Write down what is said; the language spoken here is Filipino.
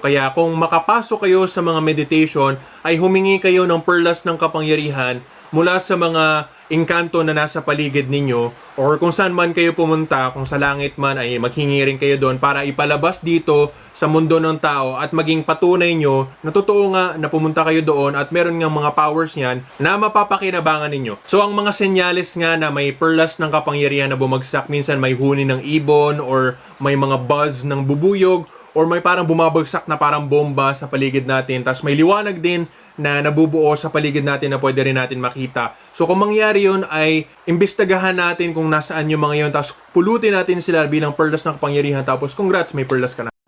Kaya kung makapasok kayo sa mga meditation, ay humingi kayo ng perlas ng kapangyarihan mula sa mga engkanto na nasa paligid ninyo or kung saan man kayo pumunta, kung sa langit man ay maghingi rin kayo doon para ipalabas dito sa mundo ng tao at maging patunay nyo na totoo nga na pumunta kayo doon at meron nga mga powers niyan na mapapakinabangan ninyo. So ang mga senyales nga na may perlas ng kapangyarihan na bumagsak, minsan may huni ng ibon or may mga buzz ng bubuyog or may parang bumabagsak na parang bomba sa paligid natin. Tapos may liwanag din na nabubuo sa paligid natin na pwede rin natin makita. So kung mangyari yun ay imbestagahan natin kung nasaan yung mga yun. Tapos pulutin natin sila bilang perlas ng kapangyarihan. Tapos congrats, may perlas ka na.